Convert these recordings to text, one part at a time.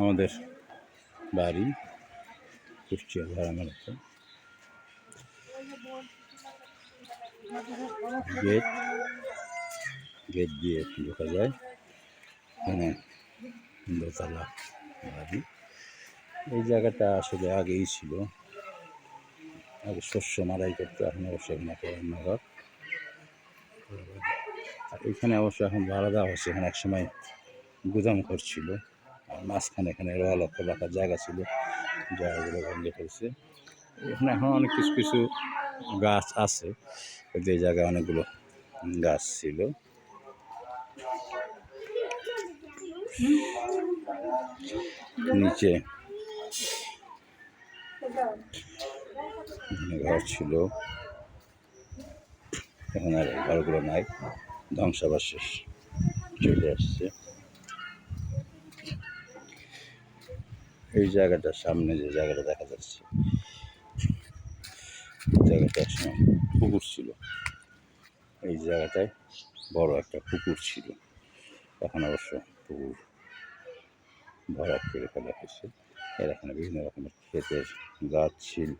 আমাদের বাড়ি, Kushtia ভাড়ামারাতে gate gate দিয়ে ঢোকা যায়। এখানে দোতলা বাড়ি। এই জায়গাটা আসলে আগেই ছিল। আগে শস্য মারাই করতো, এখন অবশ্য এখানে একটা এখানে অবশ্য এখন ভাড়া দেওয়া হচ্ছে এখানে একসময় গুদাম ঘর ছিল। মাঝখানে এখানে রয়া লক্ষ রাখার জায়গা ছিল, জায়গাগুলো ভেঙে ফেলছে। এখানে এখন অনেক কিছু কিছু গাছ আছে এই জায়গায় অনেকগুলো গাছ ছিল। নিচে ঘর ছিল। এখন আর ঘরগুলো নাই, ধ্বংসাবশেষ চলে আসছে। এই জায়গাটার সামনে যে জায়গাটা দেখা যাচ্ছে, জায়গাটা একসময় পুকুর ছিল। এই জায়গাটায় বড় একটা পুকুর ছিল। এখন অবশ্য পুকুর ভরাট করে ফেলা হয়েছে। এর এখানে বিভিন্ন রকমের ক্ষেতের গাছ ছিল।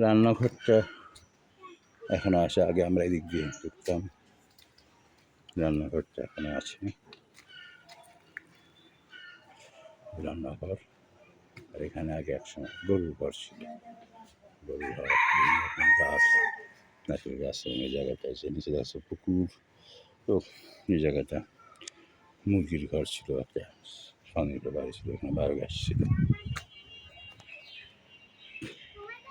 রান্নাঘরটা এখনও আছে, আগে আমরা এদিক দিয়ে ঢুকতাম। রান্নাঘরটা এখনও আছে। রান্নাঘর আর এখানে আগে একসময় গরুর ঘর ছিল। গরুর ঘর, বিভিন্ন রকম গাছ নাচুর গাছ এবং এই জায়গাটা আছে, নিচে আছে পুকুর। তো এই জায়গাটা মুরগির ঘর ছিল একটা স্বনির্ভর বাড়ি ছিল, এখানে বায়োগ্যাস ছিল।